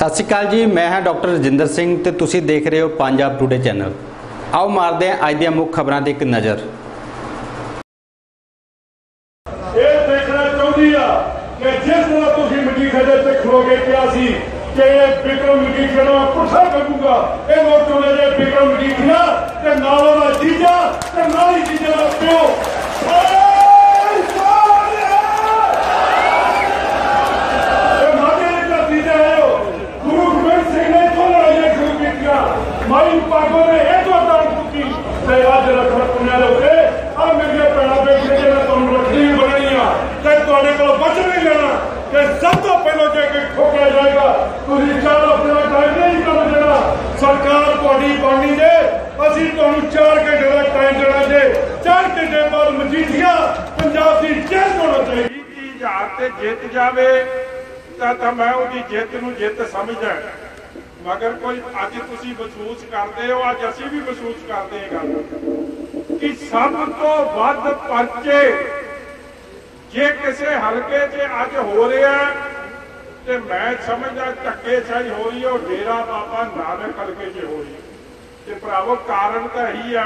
ਸਤਿ ਸ਼੍ਰੀ ਅਕਾਲ ਜੀ, ਮੈਂ ਹਾਂ ਡਾਕਟਰ ਰਜਿੰਦਰ ਸਿੰਘ ਤੇ ਤੁਸੀਂ ਦੇਖ ਰਹੇ ਹੋ ਪੰਜਾਬ ਟੂਡੇ ਚੈਨਲ ਆਓ ਮਾਰਦੇ ਹਾਂ ਅੱਜ ਦੀਆਂ ਮੁੱਖ ਖਬਰਾਂ ਤੇ ਇੱਕ ਨਜ਼ਰ। ਇਹ ਦੇਖਣਾ ਚਾਹੁੰਦੀ ਆ ਕਿ ਜਿਸ ਤਰ੍ਹਾਂ ਤੁਸੀਂ ਮਜੀਠੇ ਦੇ ਤੇ ਖਲੋਗੇ ਕਿਹਾ ਸੀ ਕਿ ਇਹ ਬਿਕਰਮ ਮਜੀਠੀਆ ਨੂੰ ਪੁੱਠਾ ਕਰੂੰਗਾ ਇਹ ਲੋਕ ਚਾਹੁੰਦੇ ਨੇ ਬਿਕਰਮ ਮਜੀਠੀਆ ਤੇ ਨਾਲ ਉਹਦਾ ਜੀਜਾ ਤੇ ਨਾਲ ਹੀ ਜੀਜਾ ਦਾ ਪਿਓ ਓਏ ਸੋਨਿਆ ਇਹ ਮਾਝੇ ਦੀ ਧਰਤੀ ਤੇ ਆਇਓ ਗੁਰੂ ਗੋਬਿੰਦ ਸਿੰਘ ਨੇ ਤੋਂ ਲੜਾਈਆਂ ਸ਼ੁਰੂ ਕੀਤੀਆਂ ਮਾਈ ਪਾਗੋ ਨੇ ਇਹ ਤੋਂ ਤਾਂ ਕੀਤੀ ਤੇ ਅੱਜ ਰੱਖੜ ਪੁੰਨਿਆ ਦੇ ਉੱਤੇ ਆ ਮੇਰੀਆਂ ਭੈਣਾਂ ਬੇਟੀਆਂ ਜਿਹੜਾ ਤੁਹਾਨੂੰ ਰੱਖੜੀ ਬਣਾਈਆਂ, ਤੇ ਤੁਹਾਡੇ ਕੋਲ ਬਚਨ ਨਹੀਂ ਲੈਣਾ ਕਿ ਸਭ ਤੋਂ ਪਹਿਲਾਂ ਜੇ ਕੋਈ ਠੋਕਿਆ ਜਾਏਗਾ, ਤੁਸੀਂ ਚਾਰ ਆਪਣਾ ਟਾਈਮ ਨਹੀਂ ਕਰੋ ਦੇਣਾ। ਸਰਕਾਰ ਤੁਹਾਡੀ ਬਣਨੀ ਦੇ ਅਸੀਂ ਤੁਹਾਨੂੰ ਚਾਰ ਘੰਟੇ ਦਾ ਟਾਈਮ ਦੇਣਾ ਜੇ। 4 ਘੰਟੇ ਬਾਅਦ ਮਜੀਠੀਆ ਪੰਜਾਬ ਦੀ ਜੇਲ੍ਹ ਹੋਣਾ ਚਾਹੀਦੀ ਦੀ ਹਜ਼ਾਰ ਤੇ ਜਿੱਤ ਜਾਵੇ ਤਾਂ ਮੈਂ ਉਹਦੀ ਜਿੱਤ ਨੂੰ ਜਿੱਤ ਸਮਝਦਾ। ਮਗਰ ਕੋਈ ਅੱਜ ਤੁਸੀਂ ਮਹਿਸੂਸ ਕਰਦੇ ਹੋ, ਅੱਜ ਅਸੀਂ ਵੀ ਮਹਿਸੂਸ ਕਰਦੇ ਹਾਂ ਗੱਲ। ਕਿ ਸਭ ਤੋਂ ਵੱਧ ਪਰਚੇ ਜੇ ਕਿਸੇ ਹਲਕੇ 'ਚ ਅੱਜ ਹੋ ਰਿਹਾ ਤੇ ਮੈਂ ਸਮਝਦਾ ਧੱਕੇ ਸਾਈ ਹੋ ਰਹੀ ਉਹ ਡੇਰਾ ਬਾਬਾ ਨਾਨਕ ਹਲਕੇ 'ਚ ਹੋ ਰਹੀ ਤੇ ਭਰਾਵੋ, ਕਾਰਨ ਤਾਂ ਇਹੀ ਆ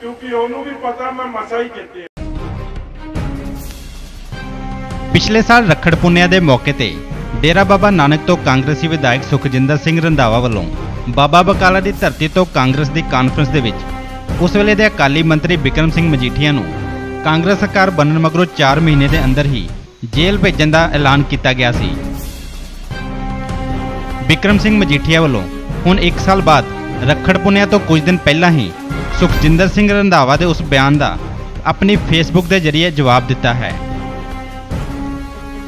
ਕਿਉਂਕਿ ਉਹਨੂੰ ਵੀ ਪਤਾ ਮੈਂ ਮਸਾ ਹੀ ਕੀਤੇ ਪਿਛਲੇ ਸਾਲ ਰੱਖੜ ਪੁੰਨਿਆ ਦੇ ਮੌਕੇ ਤੇ ਡੇਰਾ ਬਾਬਾ ਨਾਨਕ ਤੋਂ ਕਾਂਗਰਸੀ ਵਿਧਾਇਕ ਸੁਖਜਿੰਦਰ ਸਿੰਘ ਰੰਧਾਵਾ ਵੱਲੋਂ ਬਾਬਾ ਬਕਾਲਾ ਦੀ ਧਰਤੀ ਤੋਂ ਕਾਂਗਰਸ ਦੀ ਕਾਨਫਰੰਸ ਦੇ ਵਿੱਚ ਉਸ ਵੇਲੇ ਦੇ ਅਕਾਲੀ ਮੰਤਰੀ ਬਿਕਰਮ ਸਿੰਘ ਮਜੀਠੀਆ ਨੂੰ ਕਾਂਗਰਸ ਸਰਕਾਰ ਬਣਨ ਮਗਰੋਂ 4 ਮਹੀਨੇ ਦੇ ਅੰਦਰ ਹੀ ਜੇਲ੍ਹ ਭੇਜਣ ਦਾ ਐਲਾਨ ਕੀਤਾ ਗਿਆ ਸੀ। ਬਿਕਰਮ ਸਿੰਘ ਮਜੀਠੀਆ ਵੱਲੋਂ ਹੁਣ 1 ਸਾਲ ਬਾਅਦ ਰੱਖੜ ਪੁੰਨਿਆ ਤੋਂ ਕੁਝ ਦਿਨ ਪਹਿਲਾਂ ਹੀ ਸੁਖਜਿੰਦਰ ਸਿੰਘ ਰੰਧਾਵਾ ਦੇ ਉਸ ਬਿਆਨ ਦਾ ਆਪਣੀ ਫੇਸਬੁੱਕ ਦੇ ਜ਼ਰੀਏ ਜਵਾਬ ਦਿੱਤਾ ਹੈ।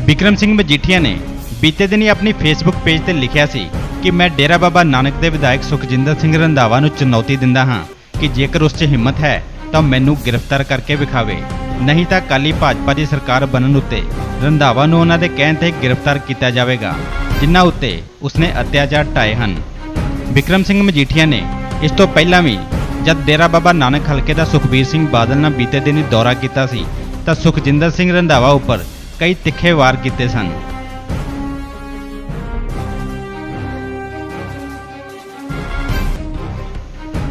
ਬਿਕਰਮ ਸਿੰਘ ਮਜੀਠੀਆ ਨੇ ਬੀਤੇ ਦਿਨੀ ਆਪਣੀ ਫੇਸਬੁੱਕ ਪੇਜ ਤੇ ਲਿਖਿਆ ਸੀ ਕਿ ਮੈਂ ਡੇਰਾ ਬਾਬਾ ਨਾਨਕ ਦੇ ਵਿਧਾਇਕ ਸੁਖਜਿੰਦਰ ਸਿੰਘ ਰੰਧਾਵਾ ਨੂੰ ਚੁਣੌਤੀ ਦਿੰਦਾ ਹਾਂ ਕਿ ਜੇਕਰ ਉਸ 'ਚ ਹਿੰਮਤ ਹੈ ਤਾਂ ਮੈਨੂੰ ਗ੍ਰਿਫਤਾਰ ਕਰਕੇ ਵਿਖਾਵੇ। ਨਹੀਂ ਤਾਂ ਕਾਲੀ ਭਾਜਪਾ ਦੀ ਸਰਕਾਰ ਬਣਨ ਉੱਤੇ ਰੰਧਾਵਾ ਨੂੰ ਉਹਨਾਂ ਦੇ ਕਹਿਣ ਤੇ ਗ੍ਰਿਫਤਾਰ ਕੀਤਾ ਜਾਵੇਗਾ, ਜਿਨ੍ਹਾਂ ਉੱਤੇ ਉਸਨੇ ਅਤਿਆਚਾਰ ਢਾਏ ਹਨ। ਵਿਕਰਮ ਸਿੰਘ ਮਜੀਠੀਆ ਨੇ ਇਸ ਤੋਂ ਪਹਿਲਾਂ ਵੀ ਜਦ ਡੇਰਾ ਬਾਬਾ ਨਾਨਕ ਹਲਕੇ ਦਾ ਸੁਖਬੀਰ ਸਿੰਘ ਬਾਦਲ ਨਾਲ ਬੀਤੇ ਦਿਨੀ ਦੌਰਾ ਕੀਤਾ ਸੀ, ਤਾਂ ਸੁਖਜਿੰਦਰ ਸਿੰਘ ਰੰਧਾਵਾ ਉੱਪਰ ਕਈ ਤਿੱਖੇ ਵਾਰ ਕੀਤੇ ਸਨ।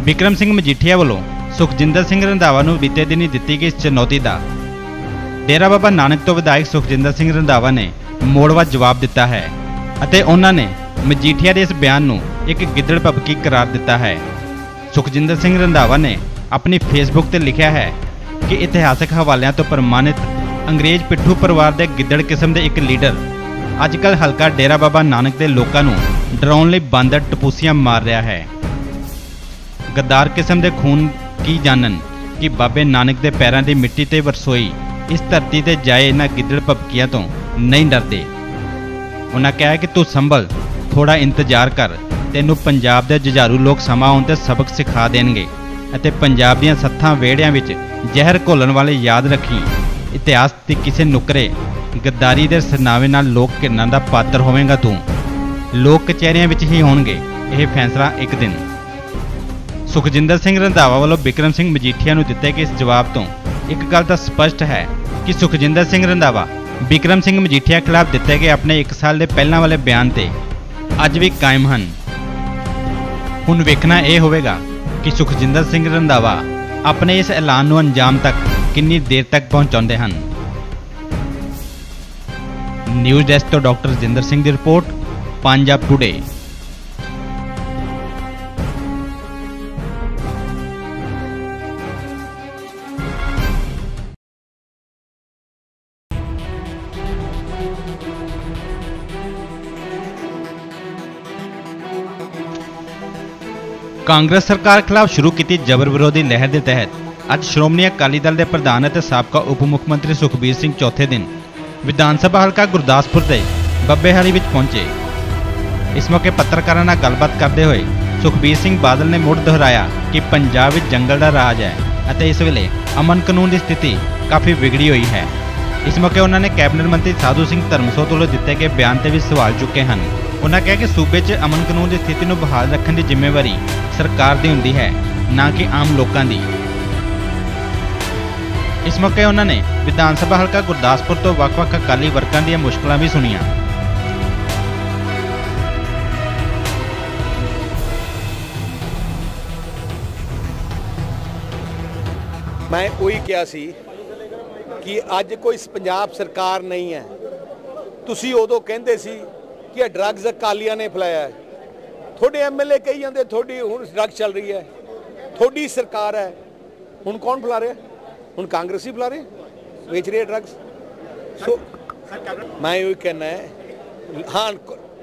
ਵਿਕਰਮ ਸਿੰਘ ਮਜੀਠੀਆ ਵੱਲੋਂ ਸੁਖਜਿੰਦਰ ਸਿੰਘ ਰੰਧਾਵਾ ਨੂੰ ਬੀਤੇ ਦਿਨੀ ਦਿੱਤੀ ਗਈ ਇਸ ਚੁਣੌਤੀ ਦਾ ਡੇਰਾ ਬਾਬਾ ਨਾਨਕ ਤੋਂ ਵਿਧਾਇਕ ਸੁਖਜਿੰਦਰ ਸਿੰਘ ਰੰਧਾਵਾ ਨੇ ਮੋੜਵਾ ਜਵਾਬ ਦਿੱਤਾ ਹੈ ਅਤੇ ਉਹਨਾਂ ਨੇ ਮਜੀਠੀਆ ਦੇ ਇਸ ਬਿਆਨ ਨੂੰ ਇੱਕ ਗਿੱਦੜ ਭਬਕੀ ਕਰਾਰ ਦਿੱਤਾ ਹੈ। ਸੁਖਜਿੰਦਰ ਸਿੰਘ ਰੰਧਾਵਾ ਨੇ ਆਪਣੀ ਫੇਸਬੁੱਕ ਤੇ ਲਿਖਿਆ ਹੈ ਕਿ ਇਤਿਹਾਸਕ ਹਵਾਲਿਆਂ ਤੋਂ ਪ੍ਰਮਾਣਿਤ ਅੰਗਰੇਜ਼ ਪਿੱਠੂ ਪਰਿਵਾਰ ਦੇ ਗਿੱਦੜ ਕਿਸਮ ਦੇ ਇੱਕ ਲੀਡਰ ਅੱਜਕੱਲ ਹਲਕਾ ਡੇਰਾ ਬਾਬਾ ਨਾਨਕ ਦੇ ਲੋਕਾਂ ਨੂੰ ਡਰਾਉਣ ਲਈ ਬਾਂਦਰ ਟਪੂਸੀਆਂ ਮਾਰ ਰਿਹਾ ਹੈ। ਗੱਦਾਰ ਕਿਸਮ ਦੇ ਖੂਨ ਕੀ ਜਾਣਨ ਕਿ ਬਾਬੇ ਨਾਨਕ ਦੇ ਪੈਰਾਂ ਦੀ ਮਿੱਟੀ ਤੇ ਵਰਸੋਈ, ਇਸ ਧਰਤੀ ਤੇ ਜਾਏ ਇਹਨਾਂ ਗਿੱਦੜ ਭਪਕੀਆਂ ਤੋਂ ਨਹੀਂ ਡਰਦੇ। ਉਹਨਾਂ ਕਿਹਾ ਕਿ ਤੂੰ ਸੰਭਲ ਥੋੜਾ ਇੰਤਜ਼ਾਰ ਕਰ, ਤੈਨੂੰ ਪੰਜਾਬ ਦੇ ਜੁਝਾਰੂ ਲੋਕ ਸਮਾਂ ਆਉਣ ਤੇ ਸਬਕ ਸਿਖਾ ਦੇਣਗੇ ਅਤੇ ਪੰਜਾਬ ਦੀਆਂ ਸੱਥਾਂ ਵਿਹੜਿਆਂ ਵਿੱਚ ਜ਼ਹਿਰ ਘੋਲਣ ਵਾਲੇ ਯਾਦ ਰੱਖੀ। ਇਤਿਹਾਸ ਦੇ ਕਿਸੇ ਨੁਕਰੇ ਗੱਦਾਰੀ ਦੇ ਸਰਨਾਵੇ ਨਾਲ ਲੋਕ ਕਿਰਨਾਂ ਦਾ ਪਾਤਰ ਹੋਵੇਂਗਾ ਤੂੰ। ਲੋਕ ਕਚਹਿਰੀਆਂ ਵਿੱਚ ਹੀ ਹੋਣਗੇ, ਇਹ ਫੈਸਲਾ ਇੱਕ ਦਿਨ। ਸੁਖਜਿੰਦਰ ਸਿੰਘ ਰੰਧਾਵਾ ਵੱਲੋਂ ਬਿਕਰਮ ਸਿੰਘ ਮਜੀਠੀਆ ਨੂੰ ਦਿੱਤੇ ਗਏ ਇਸ ਜਵਾਬ ਤੋਂ ਇੱਕ ਗੱਲ ਤਾਂ ਸਪਸ਼ਟ ਹੈ ਕਿ ਸੁਖਜਿੰਦਰ ਸਿੰਘ ਰੰਧਾਵਾ ਬਿਕਰਮ ਸਿੰਘ ਮਜੀਠੀਆ ਖਿਲਾਫ ਦਿੱਤੇ ਗਏ ਆਪਣੇ 1 ਸਾਲ ਦੇ ਪਹਿਲਾਂ ਵਾਲੇ ਬਿਆਨ ਤੇ ਅੱਜ ਵੀ ਕਾਇਮ ਹਨ। ਹੁਣ ਵੇਖਣਾ ਇਹ ਹੋਵੇਗਾ ਕਿ ਸੁਖਜਿੰਦਰ ਸਿੰਘ ਰੰਧਾਵਾ ਆਪਣੇ ਇਸ ਐਲਾਨ ਨੂੰ ਅੰਜਾਮ ਤੱਕ ਕਿੰਨੀ ਦੇਰ ਤੱਕ ਪਹੁੰਚਾਉਂਦੇ ਹਨ। ਨਿਊਜ਼ ਡੈਸਕ ਤੋਂ ਡਾਕਟਰ ਰਜਿੰਦਰ ਸਿੰਘ ਦੀ ਰਿਪੋਰਟ, ਪੰਜਾਬ ਟੁਡੇ ਕਾਂਗਰਸ ਸਰਕਾਰ ਖਿਲਾਫ ਸ਼ੁਰੂ ਕੀਤੀ ਜਬਰ ਵਿਰੋਧੀ ਲਹਿਰ ਦੇ ਤਹਿਤ ਅੱਜ ਸ਼੍ਰੋਮਣੀ ਅਕਾਲੀ ਦਲ ਦੇ ਪ੍ਰਧਾਨ ਅਤੇ ਸਾਬਕਾ ਉਪ ਮੁੱਖ ਮੰਤਰੀ ਸੁਖਬੀਰ ਸਿੰਘ ਚੌਥੇ ਦਿਨ ਵਿਧਾਨ ਸਭਾ ਹਲਕਾ ਗੁਰਦਾਸਪੁਰ ਦੇ ਬੱਬੇਹਾਲੀ ਵਿੱਚ ਪਹੁੰਚੇ। ਇਸ ਮੌਕੇ ਪੱਤਰਕਾਰਾਂ ਨਾਲ ਗੱਲਬਾਤ ਕਰਦੇ ਹੋਏ ਸੁਖਬੀਰ ਸਿੰਘ ਬਾਦਲ ਨੇ ਮੁੜ ਦੁਹਰਾਇਆ ਕਿ ਪੰਜਾਬ ਵਿੱਚ ਜੰਗਲ ਦਾ ਰਾਜ ਹੈ ਅਤੇ ਇਸ ਵੇਲੇ ਅਮਨ ਕਾਨੂੰਨ ਦੀ ਸਥਿਤੀ ਕਾਫੀ ਵਿਗੜੀ ਹੋਈ ਹੈ। ਇਸ ਮੌਕੇ ਉਹਨਾਂ ਨੇ ਕੈਬਨਿਟ ਮੰਤਰੀ ਸਾਧੂ ਸਿੰਘ ਧਰਮਸੋਤ ਵੱਲੋਂ ਦਿੱਤੇ ਗਏ ਬਿਆਨ ਤੇ ਵੀ ਸਵਾਲ ਚੁੱਕੇ ਹਨ। ਉਹਨਾਂ ਕਿਹਾ ਕਿ ਸੂਬੇ 'ਚ ਅਮਨ ਕਾਨੂੰਨ ਦੀ ਸਥਿਤੀ ਨੂੰ ਬਹਾਲ ਰੱਖਣ ਦੀ ਜ਼ਿੰਮੇਵਾਰੀ ਸਰਕਾਰ ਦੀ ਹੁੰਦੀ ਹੈ, ਨਾ ਕਿ ਆਮ ਲੋਕਾਂ ਦੀ। ਇਸ ਮੌਕੇ ਉਹਨਾਂ ਨੇ ਵਿਧਾਨ ਸਭਾ ਹਲਕਾ ਗੁਰਦਾਸਪੁਰ ਤੋਂ ਵੱਖ-ਵੱਖ ਅਕਾਲੀ ਵਰਕਰਾਂ ਦੀਆਂ ਮੁਸ਼ਕਲਾਂ ਵੀ ਸੁਣੀਆਂ। ਮੈਂ ਉਹੀ ਕਿਹਾ ਸੀ ਕਿ ਅੱਜ ਕੋਈ ਪੰਜਾਬ ਸਰਕਾਰ ਨਹੀਂ ਹੈ। ਤੁਸੀਂ ਉਦੋਂ ਕਹਿੰਦੇ ਸੀ ਕਿ ਇਹ ਡਰੱਗਸ ਅਕਾਲੀਆਂ ਨੇ ਫੈਲਾਇਆ ਹੈ। ਤੁਹਾਡੇ ਐਮਐਲਏ ਕਹੀ ਜਾਂਦੇ, ਤੁਹਾਡੀ ਹੁਣ ਡਰੱਗ ਚੱਲ ਰਹੀ ਹੈ। ਤੁਹਾਡੀ ਸਰਕਾਰ ਹੈ। ਹੁਣ ਕੌਣ ਫੈਲਾ ਰਿਹਾ? ਹੁਣ ਕਾਂਗਰਸੀ ਫੈਲਾ ਰਹੇ ਵੇਚ ਰਹੇ ਡਰੱਗਸ ਸੋ ਮੈਂ ਇਹ ਕਹਿਣਾ ਹੈ। ਹਾਂ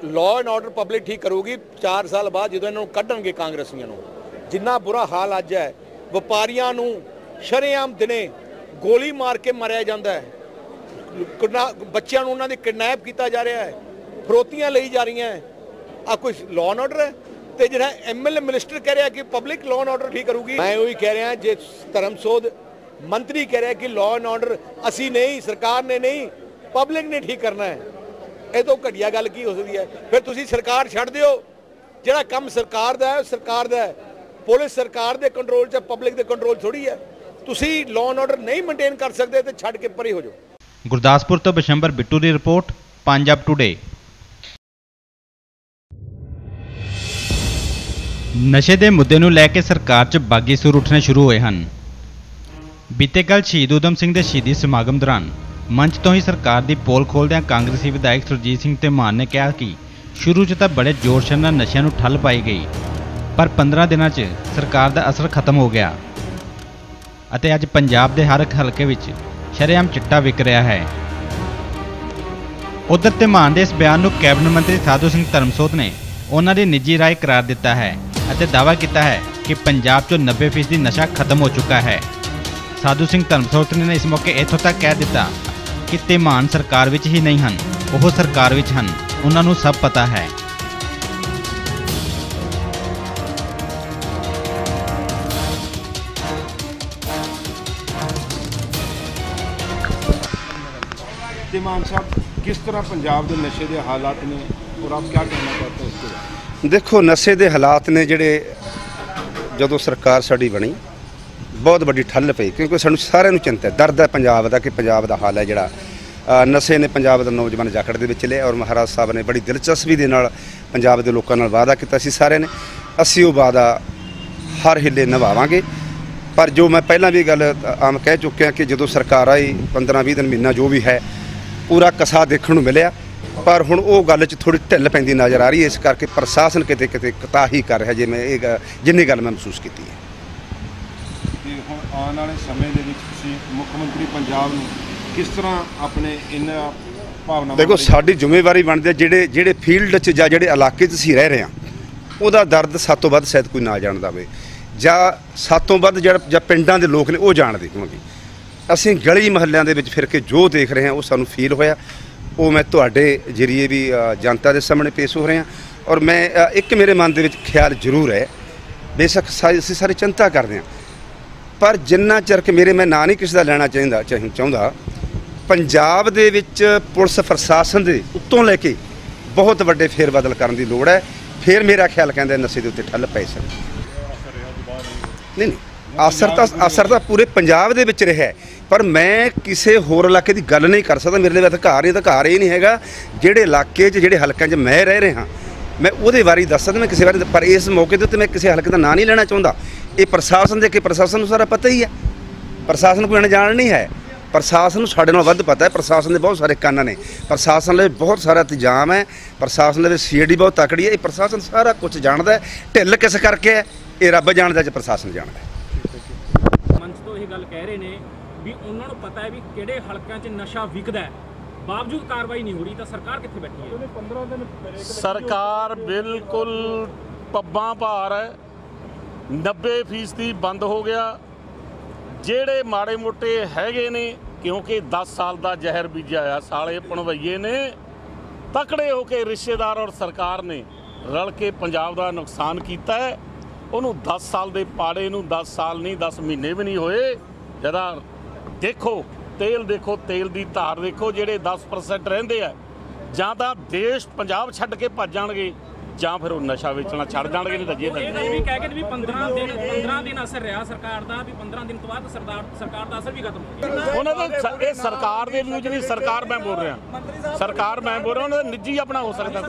ਲਾਅ ਐਂਡ ਆਰਡਰ ਪਬਲਿਕ ਠੀਕ ਕਰੂਗੀ। 4 ਸਾਲ ਬਾਅਦ ਜਦੋਂ ਇਹਨਾਂ ਨੂੰ ਕੱਢਣਗੇ ਕਾਂਗਰਸੀਆਂ ਨੂੰ। ਜਿੰਨਾ ਬੁਰਾ ਹਾਲ ਅੱਜ ਹੈ, ਵਪਾਰੀਆਂ ਨੂੰ ਸ਼ਰੇਆਮ ਦਿਨੇ ਗੋਲੀ ਮਾਰ ਕੇ ਮਾਰਿਆ ਜਾਂਦਾ ਹੈ। ਬੱਚਿਆਂ ਨੂੰ ਉਹਨਾਂ ਦੇ ਕਿਡਨੈਪ ਕੀਤਾ ਜਾ ਰਿਹਾ ਹੈ। ਫਰੋਤੀਆਂ ਲਈ ਜਾ ਰਹੀਆਂ ਹੈ। ਆ ਕੋਈ ਲਾਅ ਐਂਡ ਆਰਡਰ ਹੈ? ਤੇ ਜਿਹੜਾ ਐਮਐਲਏ ਮਿਨਿਸਟਰ ਕਹਿ ਰਿਹਾ ਕਿ ਪਬਲਿਕ ਲਾਅ ਐਂਡ ਆਰਡਰ ਠੀਕ ਕਰੂਗੀ। ਮੈਂ ਉਹੀ ਕਹਿ ਰਿਹਾ ਜੇ ਧਰਮਸੋਧ ਮੰਤਰੀ ਕਹਿ ਰਿਹਾ ਕਿ ਲਾਅ ਐਂਡ ਆਰਡਰ ਅਸੀਂ ਨਹੀਂ, ਸਰਕਾਰ ਨੇ ਨਹੀਂ ਪਬਲਿਕ ਨੇ ਠੀਕ ਕਰਨਾ ਹੈ। ਇਹ ਤੋਂ ਘਟੀਆ ਗੱਲ ਕੀ ਹੋ ਸਕਦੀ ਹੈ? ਫਿਰ ਤੁਸੀਂ ਸਰਕਾਰ ਛੱਡ ਦਿਓ। ਜਿਹੜਾ ਕੰਮ ਸਰਕਾਰ ਦਾ ਹੈ, ਉਹ ਸਰਕਾਰ ਦਾ ਹੈ। ਪੁਲਿਸ ਸਰਕਾਰ ਦੇ ਕੰਟਰੋਲ 'ਚ ਪਬਲਿਕ ਦੇ ਕੰਟਰੋਲ ਥੋੜੀ ਹੈ। ਤੁਸੀਂ ਲਾਅ ਐਂਡ ਆਰਡਰ ਨਹੀਂ ਮੇਨਟੇਨ ਕਰ ਸਕਦੇ ਤੇ ਛੱਡ ਕੇ ਪਰੇ ਹੋ ਜਾਓ। ਗੁਰਦਾਸਪੁਰ ਤੋਂ ਬਸ਼ੰਬਰ ਬਿੱਟੂ ਦੀ ਰਿਪੋਰਟ, ਪੰਜਾਬ ਟੁਡੇ ਨਸ਼ੇ ਦੇ ਮੁੱਦੇ ਨੂੰ ਲੈ ਕੇ ਸਰਕਾਰ 'ਚ ਬਾਗੀ ਸੁਰ ਉੱਠਣੇ ਸ਼ੁਰੂ ਹੋਏ ਹਨ। ਬੀਤੇ ਕੱਲ ਸ਼ਹੀਦ ਊਧਮ ਸਿੰਘ ਦੇ ਸ਼ਹੀਦੀ ਸਮਾਗਮ ਦੌਰਾਨ ਮੰਚ ਤੋਂ ਹੀ ਸਰਕਾਰ ਦੀ ਪੋਲ ਖੋਲਦਿਆਂ ਕਾਂਗਰਸੀ ਵਿਧਾਇਕ ਸੁਰਜੀਤ ਸਿੰਘ ਤੇ ਮਾਨ ਨੇ ਕਿਹਾ ਕਿ ਸ਼ੁਰੂ 'ਚ ਤਾਂ ਬੜੇ ਜ਼ੋਰ ਸ਼ੋਰ ਨਾਲ ਨਸ਼ਿਆਂ ਨੂੰ ਠੱਲ ਪਾਈ ਗਈ, ਪਰ 15 ਦਿਨਾਂ 'ਚ ਸਰਕਾਰ ਦਾ ਅਸਰ ਖਤਮ ਹੋ ਗਿਆ। ਅਤੇ ਅੱਜ ਪੰਜਾਬ ਦੇ ਹਰ ਇੱਕ ਹਲਕੇ ਵਿੱਚ ਸ਼ਰੇਆਮ ਚਿੱਟਾ ਵਿਕ ਰਿਹਾ ਹੈ। ਉਧਰ ਤੇ ਦੇ ਇਸ ਬਿਆਨ ਨੂੰ ਕੈਬਨਿਟ ਮੰਤਰੀ ਸਾਧੂ ਸਿੰਘ ਧਰਮਸੋਤ ਨੇ ਉਹਨਾਂ ਦੀ ਨਿੱਜੀ ਰਾਏ ਕਰਾਰ ਦਿੱਤਾ ਹੈ ਅਤੇ ਦਾਅਵਾ ਕੀਤਾ ਹੈ ਕਿ ਪੰਜਾਬ 'ਚੋਂ 90% ਨਸ਼ਾ ਖਤਮ ਹੋ ਚੁੱਕਾ ਹੈ। ਸਾਧੂ ਸਿੰਘ ਧਰਮਸੋਤ ਨੇ ਇਸ ਮੌਕੇ ਇੱਥੋਂ ਤੱਕ ਕਹਿ ਦਿੱਤਾ ਕਿ ਧਮਾਨ ਸਰਕਾਰ ਵਿੱਚ ਹੀ ਨਹੀਂ ਹਨ, ਉਹ ਸਰਕਾਰ ਵਿੱਚ ਹਨ, ਉਹਨਾਂ ਨੂੰ ਸਭ ਪਤਾ ਹੈ। तिमान साहब किस तरह पंजाब के नशे के हालात ने और आप क्या कहना चाहते हैं इसके बारे ਦੇਖੋ ਨਸ਼ੇ ਦੇ ਹਾਲਾਤ ਨੇ ਜਿਹੜੇ ਜਦੋਂ ਸਰਕਾਰ ਸਾਡੀ ਬਣੀ ਬਹੁਤ ਵੱਡੀ ਠੱਲ ਪਈ ਕਿਉਂਕਿ ਸਾਨੂੰ ਸਾਰਿਆਂ ਨੂੰ ਚਿੰਤਾ ਹੈ ਦਰਦ ਹੈ ਪੰਜਾਬ ਦਾ ਕਿ ਪੰਜਾਬ ਦਾ ਹਾਲ ਹੈ ਜਿਹੜਾ ਅ, ਨਸ਼ੇ ਨੇ ਪੰਜਾਬ ਦਾ ਨੌਜਵਾਨ ਜਾਕੜ ਦੇ ਵਿੱਚ ਲਿਆ ਔਰ ਮਹਾਰਾਜ ਸਾਹਿਬ ਨੇ ਬੜੀ ਦਿਲਚਸਪੀ ਦੇ ਨਾਲ ਪੰਜਾਬ ਦੇ ਲੋਕਾਂ ਨਾਲ ਵਾਅਦਾ ਕੀਤਾ ਸੀ ਸਾਰਿਆਂ ਨੇ ਅਸੀਂ ਉਹ ਵਾਅਦਾ ਹਰ ਹਿੱਲੇ ਨਿਭਾਵਾਂਗੇ ਪਰ ਜੋ ਮੈਂ ਪਹਿਲਾਂ ਵੀ ਗੱਲ ਅ, ਆਮ ਕਹਿ ਚੁੱਕਿਆ ਕਿ ਜਦੋਂ ਸਰਕਾਰ ਆਈ 15-20 ਦਿਨ ਮਹੀਨਾ ਜੋ ਵੀ ਹੈ ਪੂਰਾ ਕਸਾ ਦੇਖਣ ਨੂੰ ਮਿਲਿਆ। ਪਰ ਹੁਣ ਉਹ ਗੱਲ 'ਚ ਥੋੜੀ ਢਿੱਲ ਪੈਂਦੀ ਨਜ਼ਰ ਆ ਰਹੀ ਹੈ। ਇਸ ਕਰਕੇ ਪ੍ਰਸ਼ਾਸਨ ਕਿਤੇ ਕਿਤੇ ਕਤਾਹੀ ਕਰ ਰਿਹਾ ਜੇ ਮੈਂ ਇਹ ਜਿੰਨੀ ਗੱਲ ਮੈਂ ਮਹਿਸੂਸ ਕੀਤੀ ਹੈ। ਹੁਣ ਆਉਣ ਵਾਲੇ ਸਮੇਂ ਦੇ ਵਿੱਚ ਤੁਸੀਂ ਮੁੱਖ ਮੰਤਰੀ ਪੰਜਾਬ ਨੂੰ ਕਿਸ ਤਰ੍ਹਾਂ ਆਪਣੇ ਇਹਨਾਂ ਭਾਵਨਾਵਾਂ ਦੇਖੋ ਸਾਡੀ ਜ਼ਿੰਮੇਵਾਰੀ ਬਣਦੀ ਹੈ ਜਿਹੜੇ ਜਿਹੜੇ ਫੀਲਡ 'ਚ ਜਾਂ ਜਿਹੜੇ ਇਲਾਕੇ 'ਚ ਅਸੀਂ ਰਹਿ ਰਹੇ ਹਾਂ ਉਹਦਾ ਦਰਦ ਸਭ ਤੋਂ ਵੱਧ ਸ਼ਾਇਦ ਕੋਈ ਨਾ ਜਾਣਦਾ ਹੋਵੇ। ਜਾਂ ਸਭ ਤੋਂ ਵੱਧ ਜਿਹੜਾ ਜਾਂ ਪਿੰਡਾਂ ਦੇ ਲੋਕ ਨੇ ਉਹ ਜਾਣਦੇ ਹੋਣਗੇ। ਅਸੀਂ ਗਲੀ ਮਹੱਲਿਆਂ ਦੇ ਵਿੱਚ ਫਿਰ ਕੇ ਜੋ ਦੇਖ ਰਹੇ ਹਾਂ, ਉਹ ਸਾਨੂੰ ਫੀਲ ਹੋਇਆ। ਉਹ ਮੈਂ ਤੁਹਾਡੇ ਜਰੀਏ ਵੀ ਜਨਤਾ ਦੇ ਸਾਹਮਣੇ ਪੇਸ਼ ਹੋ ਰਿਹਾ ਔਰ ਮੈਂ ਇੱਕ ਮੇਰੇ ਮਨ ਦੇ ਵਿੱਚ ਖਿਆਲ ਜ਼ਰੂਰ ਹੈ, ਬੇਸ਼ੱਕ ਸਾ- ਅਸੀਂ ਸਾਰੇ ਚਿੰਤਾ ਕਰਦੇ ਹਾਂ। ਪਰ ਜਿੰਨਾ ਚਿਰ ਕਿ ਮੇਰੇ, ਮੈਂ ਨਾਂ ਨਹੀਂ ਕਿਸੇ ਦਾ ਲੈਣਾ ਚਾਹੀਦਾ, ਚਾਹ- ਚਾਹੁੰਦਾ, ਪੰਜਾਬ ਦੇ ਵਿੱਚ ਪੁਲਿਸ ਪ੍ਰਸ਼ਾਸਨ ਦੇ ਉੱਤੋਂ ਲੈ ਕੇ ਬਹੁਤ ਵੱਡੇ ਫੇਰ ਬਦਲ ਕਰਨ ਦੀ ਲੋੜ ਹੈ। ਫਿਰ ਮੇਰਾ ਖਿਆਲ ਕਹਿੰਦਾ ਨਸ਼ੇ ਦੇ ਉੱਤੇ ਠੱਲ ਪੈ ਸਕਦੀ ਨਹੀਂ ਨਹੀਂ। ਅਸਰ ਤਾਂ ਅਸਰ ਤਾਂ ਪੂਰੇ ਪੰਜਾਬ ਦੇ ਵਿੱਚ ਰਿਹਾ ਪਰ ਮੈਂ ਕਿਸੇ ਹੋਰ ਇਲਾਕੇ ਦੀ ਗੱਲ ਨਹੀਂ ਕਰ ਸਕਦਾ। ਮੇਰੇ ਲਈ ਅਧਿਕਾਰ ਹੀ ਅਧਿਕਾਰ ਇਹ ਨਹੀਂ ਹੈਗਾ। ਜਿਹੜੇ ਇਲਾਕੇ 'ਚ, ਜਿਹੜੇ ਹਲਕਿਆਂ 'ਚ ਮੈਂ ਰਹਿ ਰਿਹਾ, ਮੈਂ ਉਹਦੇ ਬਾਰੇ ਦੱਸ ਸਕਦਾ, ਮੈਂ ਕਿਸੇ ਬਾਰੇ ਪਰ ਇਸ ਮੌਕੇ ਦੇ ਉੱਤੇ ਮੈਂ ਕਿਸੇ ਹਲਕੇ ਦਾ ਨਾਂ ਨਹੀਂ ਲੈਣਾ ਚਾਹੁੰਦਾ। ਇਹ ਪ੍ਰਸ਼ਾਸਨ ਦੇ, ਕਿ ਪ੍ਰਸ਼ਾਸਨ ਨੂੰ ਸਾਰਾ ਪਤਾ ਹੀ ਹੈ। ਪ੍ਰਸ਼ਾਸਨ ਕੋਈ ਅਣਜਾਣ ਨਹੀਂ ਹੈ। ਪ੍ਰਸ਼ਾਸਨ ਨੂੰ ਸਾਡੇ ਨਾਲ ਵੱਧ ਪਤਾ ਹੈ। ਪ੍ਰਸ਼ਾਸਨ ਦੇ ਬਹੁਤ ਸਾਰੇ ਕੰਨ ਨੇ। ਪ੍ਰਸ਼ਾਸਨ ਲਈ ਬਹੁਤ ਸਾਰਾ ਇੰਤਜ਼ਾਮ ਹੈ। ਪ੍ਰਸ਼ਾਸਨ ਦੇ ਵਿੱਚ ਸੀਡੀ ਬਹੁਤ ਤਕੜੀ ਹੈ। ਇਹ ਪ੍ਰਸ਼ਾਸਨ ਸਾਰਾ ਕੁਝ ਜਾਣਦਾ ਹੈ। ਢਿੱਲ ਕਿਸ ਕਰਕੇ ਹੈ? ਇਹ ਰੱਬ ਜਾਣਦਾ ਜੇ ਪ੍ਰਸ਼ਾਸਨ ਜਾਣਦਾ ਮੰਚ ਤੋਂ ਇਹ ਗੱਲ ਕਹਿ ਰਹੇ ਨੇ ਵੀ ਉਹਨਾਂ ਨੂੰ ਪਤਾ ਹੈ ਵੀ ਕਿਹੜੇ ਹਲਕਿਆਂ 'ਚ ਨਸ਼ਾ ਵਿਕਦਾ ਹੈ। ਬਾਵਜੂਦ ਕਾਰਵਾਈ ਨਹੀਂ ਹੋ ਰਹੀ ਤਾਂ ਸਰਕਾਰ ਕਿੱਥੇ ਬੈਠੀ ਹੈ? ਸਰਕਾਰ ਬਿਲਕੁਲ ਪੱਬਾਂ ਭਾਰ ਹੈ। 90% ਬੰਦ ਹੋ ਗਿਆ। ਜਿਹੜੇ ਮਾੜੇ ਮੋਟੇ ਹੈਗੇ ਨੇ ਕਿਉਂਕਿ 10 ਸਾਲ ਦਾ ਜ਼ਹਿਰ ਬੀਜਿਆ ਆ ਸਾਲੇ ਪਣਵਈਏ ਨੇ ਤਕੜੇ ਹੋ ਕੇ ਰਿਸ਼ਤੇਦਾਰ ਔਰ ਸਰਕਾਰ ਨੇ ਰਲ ਕੇ ਪੰਜਾਬ ਦਾ ਨੁਕਸਾਨ ਕੀਤਾ ਹੈ। ਉਹਨੂੰ 10 ਸਾਲ ਦੇ ਪਾੜੇ ਨੂੰ 10 ਸਾਲ ਨਹੀਂ 10 ਮਹੀਨੇ ਵੀ ਨਹੀਂ ਹੋਏ। ਜਦਾ ਦੇਖੋ ਤੇਲ ਦੇਖੋ ਤੇਲ ਦੀ ਧਾਰ ਦੇਖੋ ਜਿਹੜੇ 10% ਰਹਿੰਦੇ ਆ ਜਾਂ ਤਾਂ ਦੇਸ਼ ਪੰਜਾਬ ਛੱਡ ਕੇ ਭੱਜ ਜਾਣਗੇ ਜਾਂ ਫਿਰ ਉਹ ਨਸ਼ਾ ਵੇਚਣਾ ਛੱਡ ਜਾਣਗੇ ਨਹੀਂ ਤਾਂ ਜੇ ਇਹ ਵੀ ਕਹਿ ਕੇ ਵੀ 15 ਦਿਨ 15 ਦਿਨ ਅਸਰ ਰਿਹਾ ਸਰਕਾਰ ਦਾ ਵੀ 15 ਦਿਨ ਤੋਂ ਬਾਅਦ ਸਰਦਾਰ ਸਰਕਾਰ ਦਾ ਅਸਰ ਵੀ ਖਤਮ ਹੋ ਗਿਆ। ਉਹਨਾਂ ਦਾ ਇਹ ਸਰਕਾਰ ਦੇ ਨਿਊਜ਼ ਨਹੀਂ ਸਰਕਾਰ ਮੈਂ ਬੋਲ ਰਿਹਾ ਸਰਕਾਰ ਮੈਂ ਬੋਲ ਰਿਹਾ ਉਹਨਾਂ ਦਾ ਨਿੱਜੀ ਆਪਣਾ ਹੋ ਸਕਦਾ।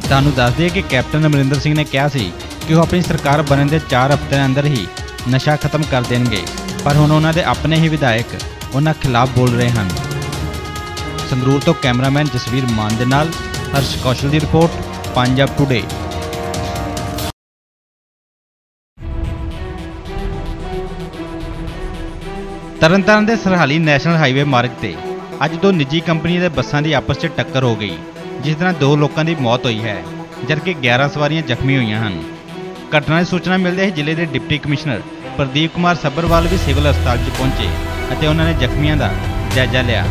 ਤੁਹਾਨੂੰ ਦੱਸ ਦਈਏ ਕਿ ਕੈਪਟਨ ਅਮਰਿੰਦਰ ਸਿੰਘ ਨੇ ਕਿਹਾ ਸੀ ਕਿ ਉਹ ਆਪਣੀ ਸਰਕਾਰ ਬਣਨ ਦੇ 4 ਹਫ਼ਤਿਆਂ ਅੰਦਰ ਹੀ ਨਸ਼ਾ ਖਤਮ ਕਰ ਦੇਣਗੇ। ਪਰ ਹੁਣ ਉਹਨਾਂ ਦੇ ਆਪਣੇ ਹੀ ਵਿਧਾਇਕ ਉਹਨਾਂ ਖਿਲਾਫ ਬੋਲ ਰਹੇ ਹਨ। ਸੰਗਰੂਰ ਤੋਂ ਕੈਮਰਾਮੈਨ ਜਸਵੀਰ ਮਾਨ ਦੇ ਨਾਲ ਹਰਸ਼ ਕੌਸ਼ਲ ਦੀ ਰਿਪੋਰਟ, ਪੰਜਾਬ ਟੁਡੇ ਤਰਨਤਾਰਨ ਦੇ ਸਰਹਾਲੀ ਨੈਸ਼ਨਲ ਹਾਈਵੇ ਮਾਰਗ ਤੇ ਅੱਜ ਦੋ ਨਿੱਜੀ ਕੰਪਨੀਆਂ ਦੇ ਬੱਸਾਂ ਦੀ ਆਪਸ 'ਚ ਟੱਕਰ ਹੋ ਗਈ, ਜਿਸ ਤਰ੍ਹਾਂ ਦੋ ਲੋਕਾਂ ਦੀ ਮੌਤ ਹੋਈ ਹੈ, ਜਦਕਿ 11 ਸਵਾਰੀਆਂ ਜ਼ਖਮੀ ਹੋਈਆਂ ਹਨ। ਘਟਨਾ ਦੀ ਸੂਚਨਾ ਮਿਲਦੇ ਹੀ ਜ਼ਿਲ੍ਹੇ ਦੇ ਡਿਪਟੀ ਕਮਿਸ਼ਨਰ ਪ੍ਰਦੀਪ ਕੁਮਾਰ ਸੱਭਰਵਾਲ ਵੀ ਸਿਵਲ ਹਸਪਤਾਲ 'ਚ ਪਹੁੰਚੇ ਅਤੇ ਉਹਨਾਂ ਨੇ ਜ਼ਖਮੀਆਂ ਦਾ ਜਾਇਜ਼ਾ ਲਿਆ।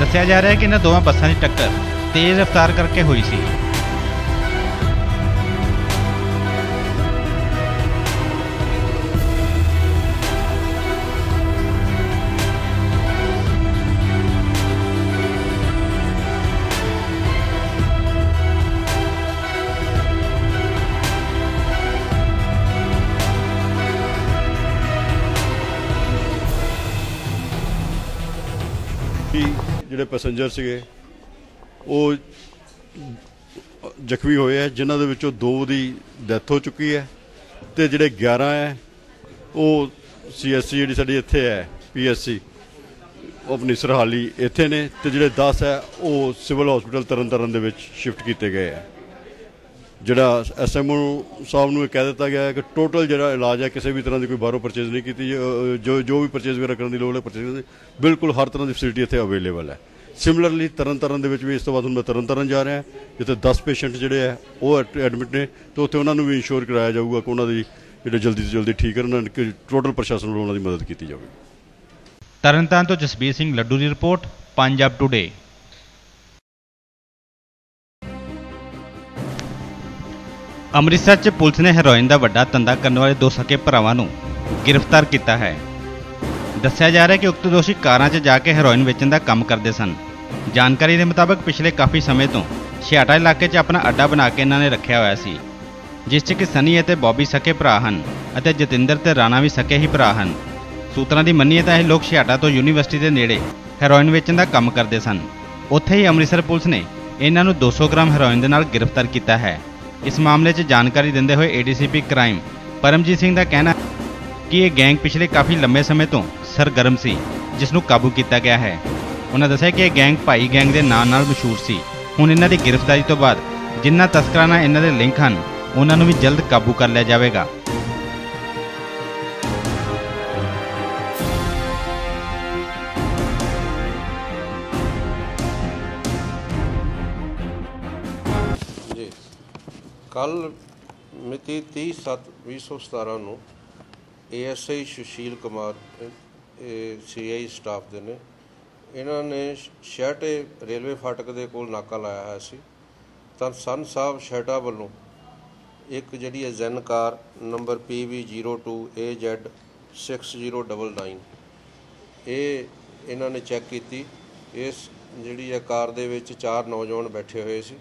ਦੱਸਿਆ ਜਾ ਰਿਹਾ ਹੈ ਕਿ ਇਹਨਾਂ ਦੋਵਾਂ ਬੱਸਾਂ ਦੀ ਟੱਕਰ ਤੇਜ਼ ਰਫ਼ਤਾਰ ਕਰਕੇ ਹੋਈ ਸੀ। ਜਿਹੜੇ ਪੈਸੇਂਜਰ ਸੀਗੇ, ਉਹ ਜ਼ਖਮੀ ਹੋਏ ਆ, ਜਿਨ੍ਹਾਂ ਦੇ ਵਿੱਚੋਂ ਦੋ ਦੀ ਡੈਥ ਹੋ ਚੁੱਕੀ ਹੈ ਤੇ ਜਿਹੜੇ 11 ਹੈ, ਉਹ ਸੀਐਸਸੀ ਜਿਹੜੀ ਸਾਡੀ ਇੱਥੇ ਹੈ, ਪੀਐਸਸੀ, ਉਹ ਆਪਣੀ ਸਰਹਾਲੀ ਇੱਥੇ ਨੇ ਤੇ ਜਿਹੜੇ 10 ਹੈ, ਉਹ ਸਿਵਲ ਹਸਪੀਟਲ ਤਰਨਤਾਰਨ ਦੇ ਵਿੱਚ ਸ਼ਿਫਟ ਕੀਤੇ ਗਏ ਹੈ ਜਿਹੜਾ ਐਸਐਮਓ ਸਾਹਿਬ ਨੂੰ ਇਹ ਕਹਿ ਦਿੱਤਾ ਗਿਆ ਹੈ ਕਿ ਟੋਟਲ ਜਿਹੜਾ ਇਲਾਜ ਹੈ, ਕਿਸੇ ਵੀ ਤਰ੍ਹਾਂ ਦੀ ਕੋਈ ਬਾਹਰੋਂ ਪਰਚੇਜ਼ ਨਹੀਂ ਕੀਤੀ ਜੋ ਜੋ ਵੀ ਪਰਚੇਜ਼ ਵਗੈਰਾ ਕਰਨ ਦੀ ਲੋੜ ਹੈ ਪਰਚੇਜ਼ ਬਿਲਕੁਲ ਹਰ ਤਰ੍ਹਾਂ ਦੀ ਫੈਸਿਲਿਟੀ ਇੱਥੇ ਅਵੇਲੇਬਲ ਹੈ। ਸਿਮਿਲਰਲੀ ਤਰਨਤਾਰਨ ਦੇ ਵਿੱਚ ਵੀ ਇਸ ਤੋਂ ਬਾਅਦ ਹੁਣ ਮੈਂ ਤਰਨਤਾਰਨ ਜਾ ਰਿਹਾ ਜਿੱਥੇ 10 ਪੇਸ਼ੈਂਟ ਜਿਹੜੇ ਆ ਉਹ ਐਡਮਿਟ ਨੇ, ਤੇ ਉੱਥੇ ਉਹਨਾਂ ਨੂੰ ਵੀ ਇੰਸ਼ੋਰ ਕਰਾਇਆ ਜਾਊਗਾ ਕਿ ਉਹਨਾਂ ਦੀ ਜਿਹੜੇ ਜਲਦੀ ਤੋਂ ਜਲਦੀ ਠੀਕ ਕਰਨ, ਕਿ ਟੋਟਲ ਪ੍ਰਸ਼ਾਸਨ ਵੱਲੋਂ ਉਹਨਾਂ ਦੀ ਮਦਦ ਕੀਤੀ ਜਾਵੇ ਤਰਨਤਾਰਨ ਤੋਂ ਜਸਬੀਰ ਸਿੰਘ ਲੱਡੂ ਦੀ ਰਿਪੋਰਟ, ਪੰਜਾਬ ਟੁਡੇ ਅੰਮ੍ਰਿਤਸਰ 'ਚ ਪੁਲਿਸ ਨੇ ਹੈਰੋਇਨ ਦਾ ਵੱਡਾ ਧੰਦਾ ਕਰਨ ਵਾਲੇ ਦੋ ਸਕੇ ਭਰਾਵਾਂ ਨੂੰ ਗ੍ਰਿਫਤਾਰ ਕੀਤਾ ਹੈ। ਦੱਸਿਆ ਜਾ ਰਿਹਾ ਕਿ ਉਕਤ ਦੋਸ਼ੀ ਕਾਰਾਂ 'ਚ ਜਾ ਕੇ ਹੈਰੋਇਨ ਵੇਚਣ ਦਾ ਕੰਮ ਕਰਦੇ ਸਨ। ਜਾਣਕਾਰੀ ਦੇ ਮੁਤਾਬਕ ਪਿਛਲੇ ਕਾਫੀ ਸਮੇਂ ਤੋਂ ਛਿਆਟਾ ਇਲਾਕੇ 'ਚ ਆਪਣਾ ਅੱਡਾ ਬਣਾ ਕੇ ਇਹਨਾਂ ਨੇ ਰੱਖਿਆ ਹੋਇਆ ਸੀ, ਜਿਸ 'ਚ ਕਿ ਸਨੀ ਅਤੇ ਬੌਬੀ ਸਕੇ ਭਰਾ ਹਨ ਅਤੇ ਜਤਿੰਦਰ ਤੇ ਰਾਣਾ ਵੀ ਸਕੇ ਹੀ ਭਰਾ ਹਨ। ਸੂਤਰਾਂ ਦੀ ਮੰਨੀਏ ਤਾਂ ਇਹ ਲੋਕ ਛਿਆਟਾ ਤੋਂ ਯੂਨੀਵਰਸਿਟੀ ਦੇ ਨੇੜੇ ਹੈਰੋਇਨ ਵੇਚਣ ਦਾ ਕੰਮ ਕਰਦੇ ਸਨ। ਉੱਥੇ ਹੀ ਅੰਮ੍ਰਿਤਸਰ ਪੁਲਿਸ ਨੇ ਇਹਨਾਂ ਨੂੰ 200 ਗ੍ਰਾਮ ਹੈਰੋਇਨ ਦੇ ਨਾਲ ਗ੍ਰਿਫਤਾਰ ਕੀਤਾ ਹੈ। ਇਸ ਮਾਮਲੇ 'ਚ ਜਾਣਕਾਰੀ ਦਿੰਦੇ ਹੋਏ ਏਡੀਸੀਪੀ ਕ੍ਰਾਈਮ ਪਰਮਜੀਤ ਸਿੰਘ ਦਾ ਕਹਿਣਾ ਹੈ ਕਿ ਇਹ ਗੈਂਗ ਪਿਛਲੇ ਕਾਫੀ ਲੰਮੇ ਸਮੇਂ ਤੋਂ ਸਰਗਰਮ ਸੀ, ਜਿਸ ਨੂੰ ਕਾਬੂ ਕੀਤਾ ਗਿਆ ਹੈ। ਉਹਨਾਂ ਦੱਸਿਆ ਕਿ ਇਹ ਗੈਂਗ ਭਾਈ ਗੈਂਗ ਦੇ ਨਾਂ ਨਾਲ ਮਸ਼ਹੂਰ ਸੀ। ਹੁਣ ਇਹਨਾਂ ਦੀ ਗ੍ਰਿਫਤਾਰੀ ਤੋਂ ਬਾਅਦ ਜਿਨ੍ਹਾਂ ਤਸਕਰਾਂ ਨਾਲ ਇਹਨਾਂ ਦੇ ਲਿੰਕ ਹਨ, ਉਹਨਾਂ ਨੂੰ ਵੀ ਜਲਦ ਕਾਬੂ ਕਰ ਲਿਆ ਜਾਵੇਗਾ। ਕੱਲ ਮਿਤੀ 30/7/2017 ਨੂੰ ਏਐਸਆਈ ਸੁਸ਼ੀਲ ਕੁਮਾਰ, ਇਹ ਸੀਆਈ ਸਟਾਫ ਦੇ ਨੇ। ਇਹਨਾਂ ਨੇ ਸ਼ਹਿਟੇ ਰੇਲਵੇ ਫਾਟਕ ਦੇ ਕੋਲ ਨਾਕਾ ਲਾਇਆ ਹੋਇਆ ਸੀ। ਤਾਂ ਸਨ ਸਾਹਿਬ ਸ਼ਹਿਟਾ ਵੱਲੋਂ ਇੱਕ ਜਿਹੜੀ ਹੈ ਜ਼ੈਨ ਕਾਰ ਨੰਬਰ PV02AZ 6099 ਇਹ ਇਹਨਾਂ ਨੇ ਚੈੱਕ ਕੀਤੀ। ਇਸ ਜਿਹੜੀ ਹੈ ਕਾਰ ਦੇ ਵਿੱਚ ਚਾਰ ਨੌਜਵਾਨ ਬੈਠੇ ਹੋਏ ਸੀ।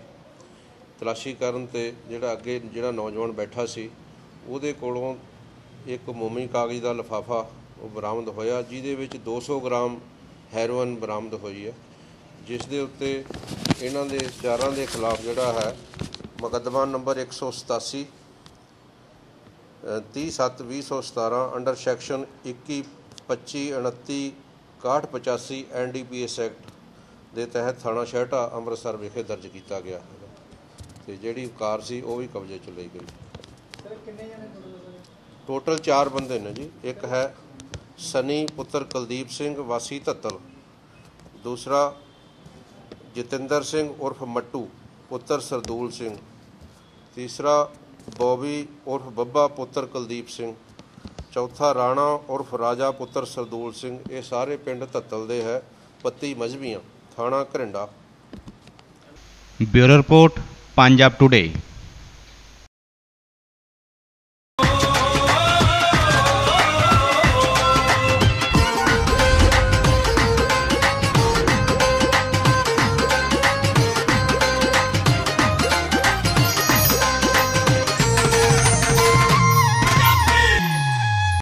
ਤਲਾਸ਼ੀ ਕਰਨ ਤੇ ਜਿਹੜਾ ਅੱਗੇ ਜਿਹੜਾ ਨੌਜਵਾਨ ਬੈਠਾ ਸੀ, ਉਹਦੇ ਕੋਲੋਂ ਇੱਕ ਮੋਮੀ ਕਾਗਜ਼ ਦਾ ਲਿਫਾਫਾ ਉਹ ਬਰਾਮਦ ਹੋਇਆ, ਜਿਹਦੇ ਵਿੱਚ 200 ਗ੍ਰਾਮ ਹੈਰੋਇਨ ਬਰਾਮਦ ਹੋਈ ਹੈ, ਜਿਸ ਦੇ ਉੱਤੇ ਇਹਨਾਂ ਦੇ ਚਾਰਾਂ ਦੇ ਖਿਲਾਫ ਜਿਹੜਾ ਹੈ, ਮੁਕੱਦਮਾ number 187 30/7/2017 under section 21 25 29 6185 NDPS act ਦੇ ਤਹਿਤ ਥਾਣਾ ਸ਼ਹਿਟਾ ਅੰਮ੍ਰਿਤਸਰ ਵਿਖੇ ਦਰਜ ਕੀਤਾ ਗਿਆ ਹੈ ਤੇ ਜਿਹੜੀ ਕਾਰ ਸੀ ਉਹ ਵੀ ਕਬਜ਼ੇ 'ਚ ਲਈ ਗਈ। ਸਰ ਕਿੰਨੇ ਜਣੇ ਟੋਟਲ 4 ਬੰਦੇ ਨੇ ਜੀ। ਇੱਕ ਹੈ ਸਨੀ ਪੁੱਤਰ ਕੁਲਦੀਪ ਸਿੰਘ ਵਾਸੀ ਧੱਤਲ। ਦੂਸਰਾ ਜਤਿੰਦਰ ਸਿੰਘ ਉਰਫ ਮੱਟੂ ਪੁੱਤਰ ਸਰਦੂਲ ਸਿੰਘ। ਤੀਸਰਾ ਬੋਬੀ ਉਰਫ ਬੱਬਾ ਪੁੱਤਰ ਕੁਲਦੀਪ ਸਿੰਘ। ਚੌਥਾ ਰਾਣਾ ਉਰਫ ਰਾਜਾ ਪੁੱਤਰ ਸਰਦੂਲ ਸਿੰਘ। ਇਹ ਸਾਰੇ ਪਿੰਡ ਧੱਤਲ ਦੇ ਹੈ ਪੱਤੀ ਮਜ਼ਬੀਆਂ ਥਾਣਾ Gharinda. Bureau report. Punjab today